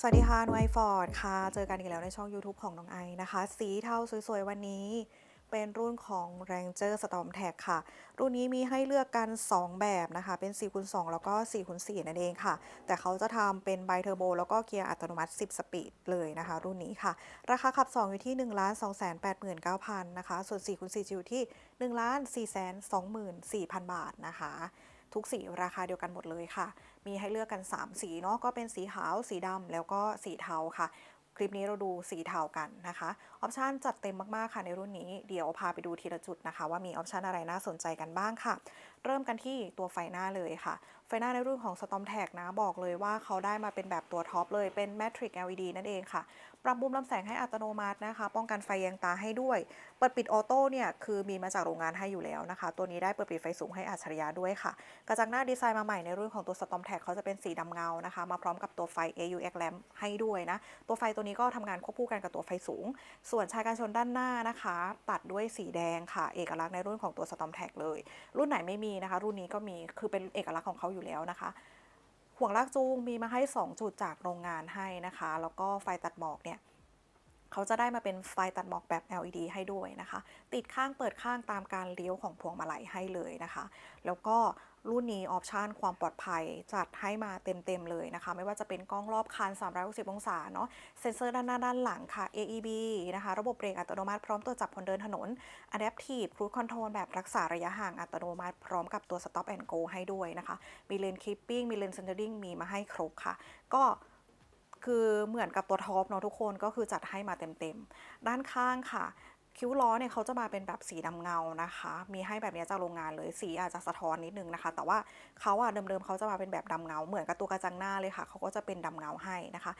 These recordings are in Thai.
สวัสดีค่ะนุ้ยฟอร์ดค่ะ เจอกันอีกแล้วในช่อง YouTube ของน้องไอนะคะ สีเทาสวยๆ วันนี้ เป็นรุ่นของ Ranger Storm Tag ค่ะ รุ่นนี้มีให้เลือกกัน 2 แบบนะคะ เป็น4คูณ2แล้วก็4คูณ4นั่นเองค่ะ แต่เขาจะทำเป็นไบเทอร์โบแล้วก็เกียร์อัตโนมัติ 10 สปีดเลยนะคะ รุ่นนี้ค่ะ ราคาขับ 2 อยู่ที่ 1 2 8 9 0 0 0 นะคะ ส่วน4คูณ4จะอยู่ที่ 1 4 2 4 0 0 0 บาทนะคะ ทุกสีราคาเดียวกันหมดเลยค่ะ มีให้เลือกกัน 3 สีเนาะก็เป็นสีขาว สีดำแล้วก็สีเทาค่ะ คลิปนี้เราดูสีเทากันนะคะออปชันจัดเต็มมากๆค่ะในรุ่นนี้เดี๋ยวพาไปดูทีละจุดนะคะ ว่ามีออปชันอะไรน่าสนใจกันบ้างค่ะ เริ่มกันที่ตัวไฟหน้าเลยค่ะ ไฟหน้าในรุ่นของ Storm Tag นะบอกเลยว่าเขาได้มาเป็นแบบตัวท็อปเลยเป็น Matrix LED นั่นเองค่ะ ปรับมุมลำแสงให้อัตโนมัตินะคะ ป้องกันไฟแยงตาให้ด้วย เปิดปิดออโต้เนี่ยคือมีมาจากโรงงานให้อยู่แล้วนะคะ ตัวนี้ได้เปิดปิดไฟสูงให้อัจฉริยะด้วยค่ะ กระจังหน้าดีไซน์มาใหม่ในรุ่นของตัว Storm Tag เขาจะเป็นสีดำเงานะคะ มาพร้อมกับตัวไฟ AUX lamp ให้ด้วยนะ ตัวไฟตัวนี้ก็ทำงานควบคู่กันกับตัวไฟสูง ส่วนชายการชนด้านหน้านะคะ ตัดด้วยสีแดงค่ะ เอกลักษณ์ในรุ่นของตัว Storm Tag เลย รุ่นไหนไม่มีนะคะ รุ่นนี้ก็มีคือเป็นเอกลักษณ์ของเขาอยู่แล้วนะคะห่วงลากจูงมีมาให้ 2 จุดจากโรงงานให้นะคะ แล้วก็ไฟตัดหมอกเนี่ย เขาจะได้มาเป็นไฟตัดหมอกแบบ LED ให้ด้วยนะคะ ติดข้างเปิดข้างตามการเลี้ยวของพวงมาลัยให้เลยนะคะ แล้วก็รุ่นนี้ออปชันความปลอดภัยจัดให้มาเต็ม ๆ เลยนะคะ ไม่ว่าจะเป็นกล้องรอบคัน 360 องศาเนาะเซ็นเซอร์ด้านหน้าด้านหลังค่ะ AEB นะคะ ระบบเบรกอัตโนมัติพร้อมตัวจับคนเดินถนน Adaptive Cruise Control แบบรักษาระยะห่างอัตโนมัติ พร้อมกับตัว Stop and Go ให้ด้วยนะคะ มีเลนคีปปิ้งมีเลนเซนเตอร์ดิงมีมาให้ครบค่ะ ก็ คือเหมือนกับตัวท็อปเนาะทุกคนก็คือจัดให้มาเต็มๆ ด้านข้างค่ะ คิ้วล้อเนี่ยเขาจะมาเป็นแบบสีดำเงานะคะ มีให้แบบนี้จากโรงงานเลยสีอาจจะสะท้อนนิดนึงนะคะ แต่ว่าเขาอะเดิมๆเขาจะมาเป็นแบบดำเงา เหมือนกับตัวกระจังหน้าเลยค่ะเขาก็จะเป็นดำเงาให้นะคะ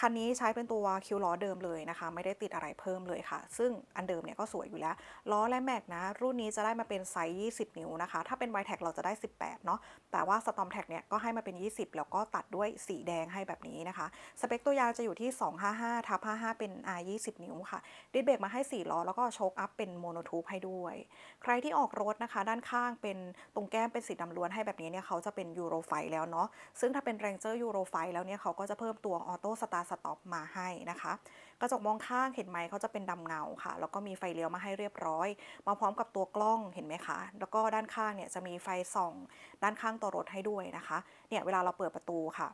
คันนี้ใช้เป็นตัวคิวล้อเดิมเลยนะคะ ไม่ได้ติดอะไรเพิ่มเลยค่ะ ซึ่งอันเดิมเนี่ยก็สวยอยู่แล้ว ล้อและแม็กนะ รุ่นนี้จะได้มาเป็นไซส์ 20 นิ้วนะคะ ถ้าเป็น y t e c เราจะได้ 18 เนาะ แต่ว่า Storm Tag เนี่ยก็ให้มาเป็น 20 แล้วก็ตัดด้วยสีแดงให้แบบนี้นะคะ สเปคตัวยางจะอยู่ที่ 255ทับ55 เป็น R 20 นิ้วค่ะ ดิสเบรกมาให้ 4 ล้อ แล้วก็โชคอัพเป็นโมโนทูปให้ด้วย ใครที่ออกรถนะคะ ด้านข้างเป็นตรงแก้มเป็นสีดำล้วนให้แบบนี้เนี่ยเขาจะเป็นยูโรไฟแล้วเนาะ ซึ่งถ้าเป็น Ranger Euro ไฟแล้วเนี่ยเขาก็จะเพิ่มตัวออโต้สตาร์สต็อปมาให้นะคะ กระจกมองข้างเห็นไหมเขาจะเป็นดำเงาค่ะ แล้วก็มีไฟเลี้ยวมาให้เรียบร้อย มาพร้อมกับตัวกล้องเห็นไหมคะ แล้วก็ด้านข้างเนี่ยจะมีไฟส่อง ด้านข้างตัวรถให้ด้วยนะคะ เนี่ยเวลาเราเปิดประตูค่ะ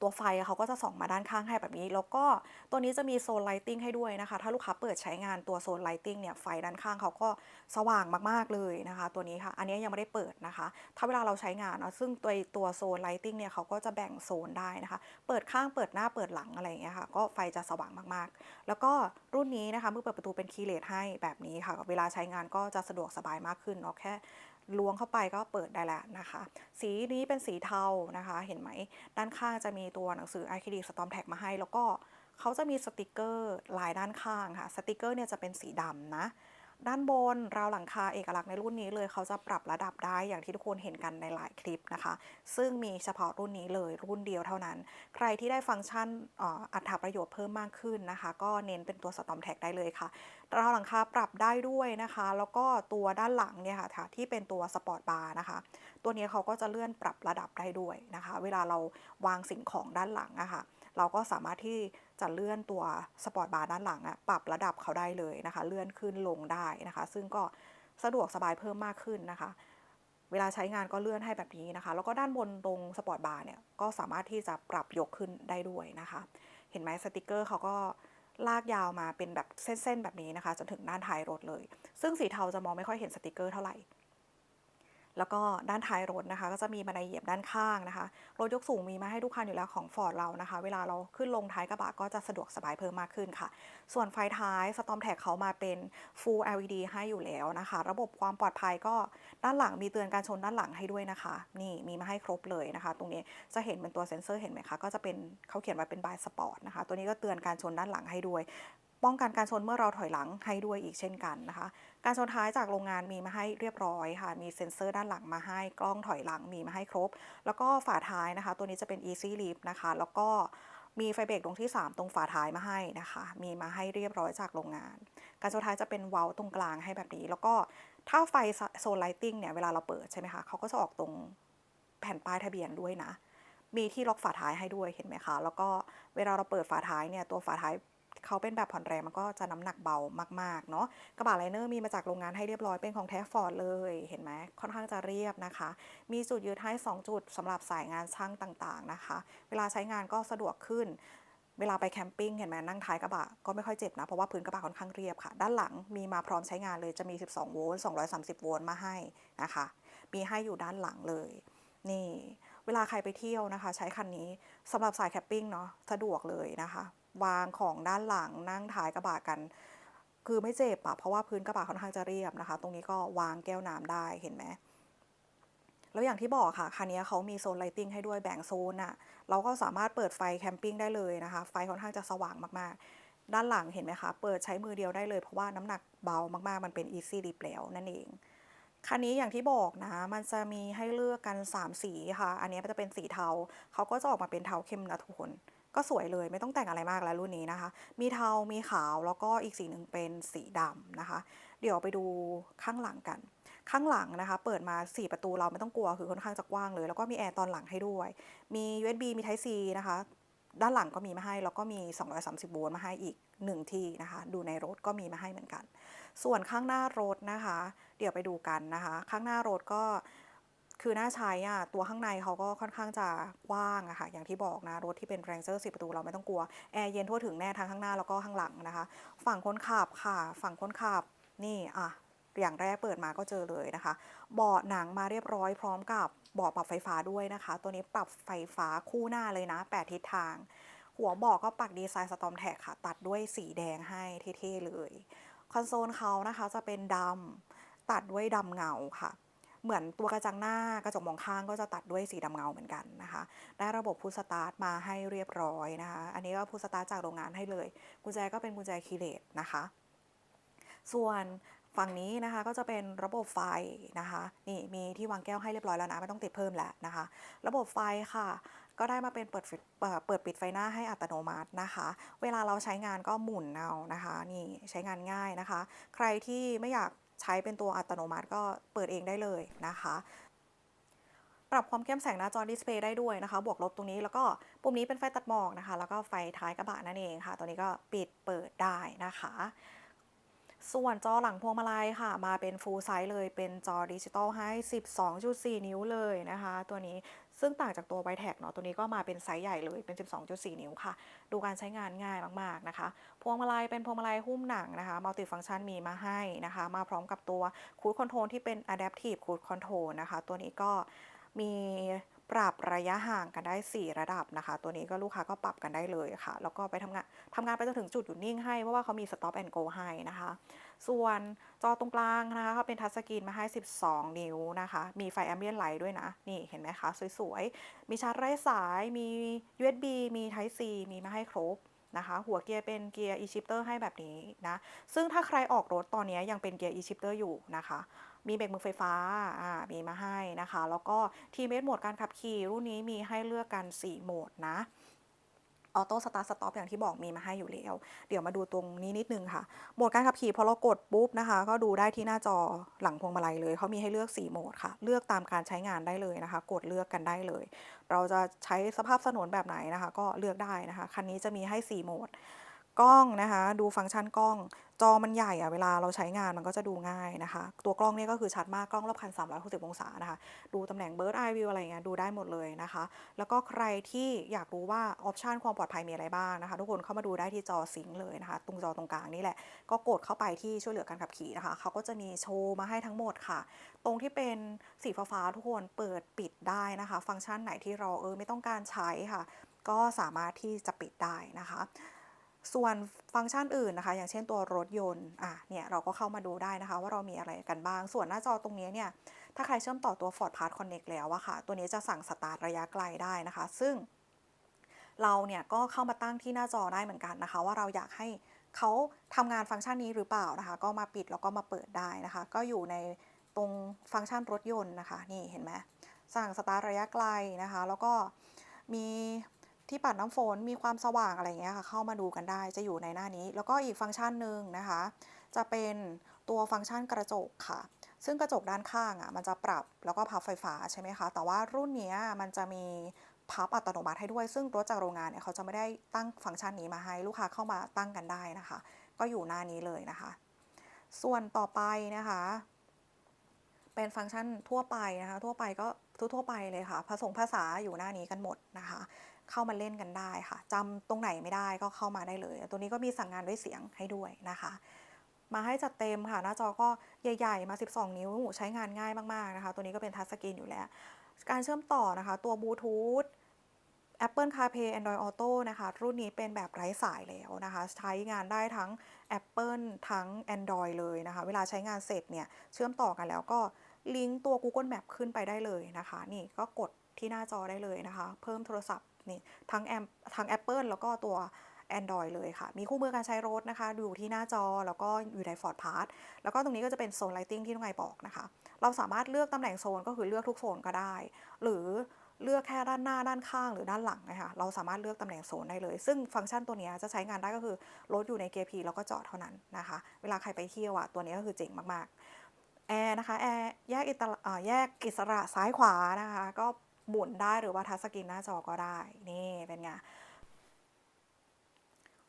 ตัวไฟเขาก็จะส่องมาด้านข้างให้แบบนี้ แล้วก็ตัวนี้จะมีโซนไลติงให้ด้วยนะคะ ถ้าลูกค้าเปิดใช้งานตัวโซนไลติงเนี่ยไฟด้านข้างเขาก็สว่างมากๆเลยนะคะ ตัวนี้ค่ะ อันนี้ยังไม่ได้เปิดนะคะ ถ้าเวลาเราใช้งานเนาะซึ่งตัวตัวโซนไลติงเนี่ยเขาก็จะแบ่งโซนได้นะคะ เปิดข้างเปิดหน้าเปิดหลังอะไรอย่างเงี้ยค่ะ ก็ไฟจะสว่างมากๆ แล้วก็รุ่นนี้นะคะเมื่อเปิดประตูเป็นคีย์เลสให้แบบนี้ค่ะ เวลาใช้งานก็จะสะดวกสบายมากขึ้นเนาะแค่ ล้วงเข้าไปก็เปิดได้แล้วนะคะ สีนี้เป็นสีเทานะคะ เห็นไหม ด้านข้างจะมีตัวหนังสือ i อ d Storm Tag มาให้ แล้วก็เขาจะมีสติกเกอร์ลายด้านข้างค่ะ สติกเกอร์เนี่ยจะเป็นสีดำนะ ด้านบนราวหลังคาเอกลักษณ์ในรุ่นนี้เลย เขาจะปรับระดับได้อย่างที่ทุกคนเห็นกันในหลายคลิปนะคะ ซึ่งมีเฉพาะรุ่นนี้เลยรุ่นเดียวเท่านั้น ใครที่ได้ฟังก์ชันอัตราประโยชน์เพิ่มมากขึ้นนะคะ ก็เน้นเป็นตัว Storm Tag ได้เลยค่ะราวหลังคาปรับได้ด้วยนะคะ แล้วก็ตัวด้านหลังเนี่ยค่ะที่เป็นตัวสปอร์ตบาร์นะคะ ตัวนี้เขาก็จะเลื่อนปรับระดับได้ด้วยนะคะ เวลาเราวางสิ่งของด้านหลังอะค่ะ เราก็สามารถที่จะเลื่อนตัวสปอร์ตบาร์ด้านหลังอะปรับระดับเขาได้เลยนะคะ เลื่อนขึ้นลงได้นะคะ ซึ่งก็สะดวกสบายเพิ่มมากขึ้นนะคะ เวลาใช้งานก็เลื่อนให้แบบนี้นะคะ แล้วก็ด้านบนตรงสปอร์ตบาร์เนี่ยก็สามารถที่จะปรับยกขึ้นได้ด้วยนะคะ เห็นไหมสติกเกอร์เขาก็ลากยาวมาเป็นแบบเส้นๆแบบนี้นะคะจนถึงด้านท้ายรถเลย ซึ่งสีเทาจะมองไม่ค่อยเห็นสติกเกอร์เท่าไหร่ แล้วก็ด้านท้ายรถนะคะ ก็จะมีบันไดเหยียบด้านข้างนะคะ รถยกสูงมีมาให้ทุกคันอยู่แล้วของ Ford เรานะคะ เวลาเราขึ้นลงท้ายกระบะก็จะสะดวกสบายเพิ่มมากขึ้นค่ะ ส่วนไฟท้าย Storm Tag เขามาเป็น Full LED ให้อยู่แล้วนะคะ ระบบความปลอดภัยก็ด้านหลังมีเตือนการชนด้านหลังให้ด้วยนะคะ นี่มีมาให้ครบเลยนะคะ ตรงนี้จะเห็นเป็นตัวเซ็นเซอร์เห็นไหมคะก็จะเป็นเขาเขียนไว้เป็นบายสปอร์ตนะคะ ตัวนี้ก็เตือนการชนด้านหลังให้ด้วย ป้องกันการชนเมื่อเราถอยหลังให้ด้วยอีกเช่นกันนะคะ การชนท้ายจากโรงงานมีมาให้เรียบร้อยค่ะ มีเซ็นเซอร์ด้านหลังมาให้กล้องถอยหลังมีมาให้ครบ แล้วก็ฝาท้ายนะคะ ตัวนี้จะเป็น easy lift นะคะ แล้วก็มีไฟเบรกตรงที่ 3 ตรงฝาท้ายมาให้นะคะ มีมาให้เรียบร้อยจากโรงงาน การชนท้ายจะเป็นเวาลตรงกลางให้แบบนี้ แล้วก็ถ้าไฟโซนไลติงเนี่ย เวลาเราเปิดใช่ไหมคะ เขาก็จะออกตรงแผ่นป้ายทะเบียนด้วยนะ มีที่ล็อกฝาท้ายให้ด้วยเห็นไหมคะ แล้วก็เวลาเราเปิดฝาท้ายเนี่ย ตัวฝาท้าย เขาเป็นแบบผ่อนแรงมันก็จะน้ำหนักเบามากๆเนาะกระบะไลเนอร์มีมาจากโรงงานให้เรียบร้อยเป็นของแท้ฟอร์ดเลยเห็นไหมค่อนข้างจะเรียบนะคะ มีจุดยืดให้2จุดสำหรับสายงานช่างต่างๆนะคะ เวลาใช้งานก็สะดวกขึ้น เวลาไปแคมปิ้งเห็นไหมนั่งท้ายกระบะก็ไม่ค่อยเจ็บนะ เพราะว่าพื้นกระบะค่อนข้างเรียบค่ะ ด้านหลังมีมาพร้อมใช้งานเลยจะมี 12 โวลต์ 230 โวลต์มาให้นะคะ มีให้อยู่ด้านหลังเลย นี่ เวลาใครไปเที่ยวนะคะ ใช้คันนี้สำหรับสายแคมปิ้งเนาะสะดวกเลยนะคะ วางของด้านหลังนั่งท้ายกระบะกัน คือไม่เจ็บอะเพราะว่าพื้นกระบะค่อนข้างจะเรียบนะคะ ตรงนี้ก็วางแก้วน้ำได้เห็นไหมแล้วอย่างที่บอกค่ะ คันนี้เขามีโซนไลติงให้ด้วยแบ่งโซนอะเราก็สามารถเปิดไฟแคมปิ้งได้เลยนะคะ ไฟค่อนข้างจะสว่างมากๆ ด้านหลังเห็นไหมคะ เปิดใช้มือเดียวได้เลยเพราะว่าน้ำหนักเบามากๆ มันเป็น easy r e p แล้วนั่นเอง คันนี้อย่างที่บอกนะ มันจะมีให้เลือกกัน 3 สีค่ะ อันนี้จะเป็นสีเทา เขาก็จะออกมาเป็นเทาเข้มนะทุกคน ก็สวยเลยไม่ต้องแต่งอะไรมากแล้วรุ่นนี้นะคะ มีเทา มีขาวแล้วก็อีกสีหนึ่งเป็นสีดำนะคะ เดี๋ยวไปดูข้างหลังกัน ข้างหลังนะคะ เปิดมา 4 ประตูเราไม่ต้องกลัวคือค่อนข้างจะกว้างเลย แล้วก็มีแอร์ตอนหลังให้ด้วย มี USB มี Type C นะคะ ด้านหลังก็มีมาให้ แล้วก็มี 230 โวลต์มาให้อีก 1 ที่นะคะ ดูในรถก็มีมาให้เหมือนกัน ส่วนข้างหน้ารถนะคะ เดี๋ยวไปดูกันนะคะ ข้างหน้ารถก็ คือน่าใช้อะตัวข้างในเขาก็ค่อนข้างจะกว้างอะค่ะอย่างที่บอกนะ รถที่เป็น Ranger 10ประตูเราไม่ต้องกลัว แอร์เย็นทั่วถึงแน่ทั้งข้างหน้าแล้วก็ข้างหลังนะคะ ฝั่งคนขับค่ะ ฝั่งคนขับนี่อะอย่างแรกเปิดมาก็เจอเลยนะคะ เบาะหนังมาเรียบร้อยพร้อมกับเบาะปรับไฟฟ้าด้วยนะคะ ตัวนี้ปรับไฟฟ้าคู่หน้าเลยนะ 8 ทิศทาง หัวเบาะก็ปักดีไซน์สตอมแท็กค่ะ ตัดด้วยสีแดงให้เท่ๆเลย คอนโซลเขานะคะจะเป็นดำตัดด้วยดำเงาค่ะ เหมือนตัวกระจังหน้ากระจกมองข้างก็จะตัดด้วยสีดำเงาเหมือนกันนะคะ ได้ระบบพุชสตาร์ทมาให้เรียบร้อยนะคะ อันนี้ก็พุชสตาร์ทจากโรงงานให้เลย กุญแจก็เป็นกุญแจคีย์เลสนะคะ ส่วนฝั่งนี้นะคะก็จะเป็นระบบไฟนะคะนี่มีที่วางแก้วให้เรียบร้อยแล้วนะไม่ต้องติดเพิ่มแล้วนะคะ ระบบไฟค่ะ ก็ได้มาเป็นเปิดเปิดปิดไฟหน้าให้อัตโนมัตินะคะ เวลาเราใช้งานก็หมุนเอานะคะ นี่ใช้งานง่ายนะคะ ใครที่ไม่อยาก ใช้เป็นตัวอัตโนมัติก็เปิดเองได้เลยนะคะ ปรับความเข้มแสงหน้าจอดิสเพย์ได้ด้วยนะคะ บวกลบตรงนี้แล้วก็ปุ่มนี้เป็นไฟตัดหมอกนะคะ แล้วก็ไฟท้ายกระบะนั่นเองค่ะ ตัวนี้ก็ปิดเปิดได้นะคะ ส่วนจอหลังพวงมาลัยค่ะ มาเป็น full size เลยเป็นจอดิจิตอลให้ 12.4 นิ้วเลยนะคะ ตัวนี้ ซึ่งต่างจากตัวไวแท็กเนาะตัวนี้ก็มาเป็นไซส์ใหญ่เลยเป็น 12.4 นิ้วค่ะ ดูการใช้งานง่ายมากๆนะคะ พวงมาลัยเป็นพวงมาลัยหุ้มหนังนะคะมัลติฟังก์ชันมีมาให้นะคะ มาพร้อมกับตัวคูดคอนโทรลที่เป็น Adaptive Cruise Control นะคะ ตัวนี้ก็มี ปรับระยะห่างกันได้ 4 ระดับนะคะ ตัวนี้ก็ลูกค้าก็ปรับกันได้เลยค่ะ แล้วก็ไปทำงานทำงานไปจนถึงจุดหยุดนิ่งให้ เพราะว่าเขามี Stop and Go ให้นะคะ ส่วนจอตรงกลางนะคะเขาเป็นทัชสกรีนมาให้ 12 นิ้วนะคะ มีไฟแอมเบียนไลท์ด้วยนะ นี่เห็นไหมคะ สวยๆ มีชาร์จไร้สาย มี USB มี Type C มีมาให้ครบนะคะ หัวเกียร์เป็นเกียร์ e-shifter ให้แบบนี้นะ ซึ่งถ้าใครออกรถตอนนี้ยังเป็นเกียร์ e-shifter อยู่นะคะ มีเบรกมือไฟฟ้าอ่ามีมาให้นะคะ แล้วก็ทีเมสโหมดการขับขี่รุ่นนี้มีให้เลือกกัน 4 โหมดนะออโต้สตาร์ทสต็อปอย่างที่บอกมีมาให้อยู่แล้ว เดี๋ยวมาดูตรงนี้นิดนึงค่ะ โหมดการขับขี่พอเรากดปุ๊บนะคะ ก็ดูได้ที่หน้าจอหลังพวงมาลัยเลยเขามีให้เลือก 4 โหมดค่ะ เลือกตามการใช้งานได้เลยนะคะ กดเลือกกันได้เลย เราจะใช้สภาพถนนแบบไหนนะคะ ก็เลือกได้นะคะ คันนี้จะมีให้ 4 โหมด กล้องนะคะ ดูฟังก์ชันกล้อง จอมันใหญ่อะเวลาเราใช้งานมันก็จะดูง่ายนะคะ ตัวกล้องเนี่ยก็คือชัดมากกล้องรอบคัน 360 องศานะคะ ดูตำแหน่ง Bird Eye View อะไรเงี้ยดูได้หมดเลยนะคะ แล้วก็ใครที่อยากรู้ว่าออปชันความปลอดภัยมีอะไรบ้างนะคะ ทุกคนเข้ามาดูได้ที่จอซิงเลยนะคะ ตรงจอตรงกลางนี่แหละ ก็กดเข้าไปที่ช่วยเหลือการขับขี่นะคะเขาก็จะมีโชว์มาให้ทั้งหมดค่ะ ตรงที่เป็นสีฟ้าทุกคนเปิดปิดได้นะคะ ฟังก์ชันไหนที่เราเออไม่ต้องการใช้ค่ะ ก็สามารถที่จะปิดได้นะคะ ส่วนฟังก์ชันอื่นนะคะ อย่างเช่นตัวรถยนต์อะเนี่ยเราก็เข้ามาดูได้นะคะ ว่าเรามีอะไรกันบ้าง ส่วนหน้าจอตรงนี้เนี่ยถ้าใครเชื่อมต่อตัว Ford Pass Connect แล้วอะค่ะ ตัวนี้จะสั่งสตาร์ทระยะไกลได้นะคะ ซึ่งเราเนี่ยก็เข้ามาตั้งที่หน้าจอได้เหมือนกันนะคะ ว่าเราอยากให้เขาทำงานฟังก์ชันนี้หรือเปล่านะคะ ก็มาปิดแล้วก็มาเปิดได้นะคะ ก็อยู่ในตรงฟังก์ชันรถยนต์นะคะ นี่เห็นไหมสั่งสตาร์ทระยะไกลนะคะ แล้วก็มี ที่ปัดน้ำฝนมีความสว่างอะไรเงี้ยค่ะ เข้ามาดูกันได้จะอยู่ในหน้านี้ แล้วก็อีกฟังก์ชันหนึ่งนะคะ จะเป็นตัวฟังก์ชันกระจกค่ะ ซึ่งกระจกด้านข้างอะมันจะปรับแล้วก็พับไฟฟ้าใช่ไหมคะ แต่ว่ารุ่นนี้มันจะมีพับอัตโนมัติให้ด้วย ซึ่งรถจากโรงงานเนี่ยเขาจะไม่ได้ตั้งฟังก์ชันนี้มาให้ลูกค้าเข้ามาตั้งกันได้นะคะ ก็อยู่หน้านี้เลยนะคะ ส่วนต่อไปนะคะ เป็นฟังก์ชันทั่วไปนะคะ ทั่วไปก็ทั่วไปเลยค่ะ ผสมภาษาอยู่หน้านี้กันหมดนะคะ เข้ามาเล่นกันได้ค่ะจำตรงไหนไม่ได้ก็เข้ามาได้เลย ตัวนี้ก็มีสั่งงานด้วยเสียงให้ด้วยนะคะ มาให้จัดเต็มค่ะ หน้าจอก็ใหญ่ ๆ มา 12 นิ้วใช้งานง่ายมากๆนะคะ ตัวนี้ก็เป็นทัชสกรีนอยู่แล้ว การเชื่อมต่อนะคะ ตัวบลูทูธ Apple CarPlay Android Auto นะคะ รุ่นนี้เป็นแบบไร้สายแล้วนะคะ ใช้งานได้ทั้ง Apple ทั้ง Android เลยนะคะ เวลาใช้งานเสร็จเนี่ย เชื่อมต่อกันแล้วก็ลิงก์ตัว Google Map ขึ้นไปได้เลยนะคะ นี่ก็กดที่หน้าจอได้เลยนะคะ เพิ่มโทรศัพท์ นี่ทั้งแอมทั้ง Apple แล้วก็ตัว Android เลยค่ะ มีคู่มือการใช้รถนะคะ ดูที่หน้าจอแล้วก็อยู่ใน Ford Pass แล้วก็ตรงนี้ก็จะเป็นโซน Lighting ที่น้องไอบอกนะคะ เราสามารถเลือกตำแหน่งโซนก็คือเลือกทุกโซนก็ได้ หรือเลือกแค่ด้านหน้าด้านข้างหรือด้านหลังนะคะเราสามารถเลือกตำแหน่งโซนได้เลย ซึ่งฟังก์ชันตัวนี้จะใช้งานได้ก็คือรถอยู่ในเกียร์ P แล้วก็จอดเท่านั้นนะคะ เวลาใครไปเที่ยวอะตัวนี้ก็คือเจ๋งมากๆแอร์นะคะแอร์แยกอิตาแยกอิสระซ้ายขวานะคะ ก็ หมุนได้หรือว่าทัชสกรีนหน้าจอก็ได้ นี่เป็นไง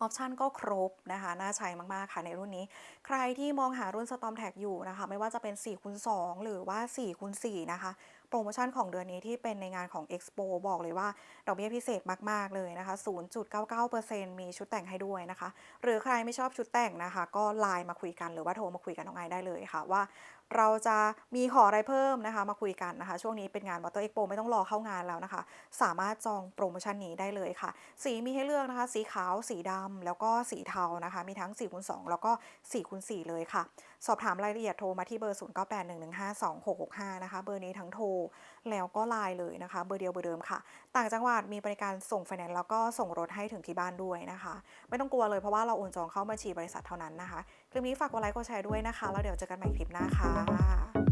ออปชันก็ครบนะคะ น่าใช้มาก ๆ ค่ะในรุ่นนี้ ใครที่มองหารุ่น Storm Tag อยู่นะคะ ไม่ว่าจะเป็น4คูณ2หรือว่า4คูณ4นะคะ โปรโมชั่นของเดือนนี้ที่เป็นในงานของ Expo บอกเลยว่า ดอกเบี้ยพิเศษมาก ๆ เลยนะคะ 0.99%มีชุดแต่งให้ด้วยนะคะ หรือใครไม่ชอบชุดแต่งนะคะ ก็ไลน์มาคุยกันหรือว่าโทรมาคุยกันน้องไอได้เลยค่ะว่า เราจะมีขออะไรเพิ่มนะคะ มาคุยกันนะคะ ช่วงนี้เป็นงาน Motor Expo ไม่ต้องรอเข้างานแล้วนะคะ สามารถจองโปรโมชั่นนี้ได้เลยค่ะ สีมีให้เลือกนะคะ สีขาว สีดำแล้วก็สีเทานะคะ มีทั้ง4คูณ2แล้วก็4คูณ4เลยค่ะ สอบถามรายละเอียดโทรมาที่เบอร์ 0981152665 นะคะ เบอร์นี้ทั้งโทรแล้วก็ไลน์เลยนะคะ เบอร์เดียวเบอร์เดิมค่ะ ต่างจังหวัดมีบริการส่งไฟแนนซ์แล้วก็ส่งรถให้ถึงที่บ้านด้วยนะคะ ไม่ต้องกลัวเลยเพราะว่าเราโอนจองเข้าบัญชีบริษัทเท่านั้นนะคะคลิปนี้ฝากกดไลค์กดแชร์ด้วยนะคะ แล้วเดี๋ยวเจอกันใหม่คลิปหน้าค่ะ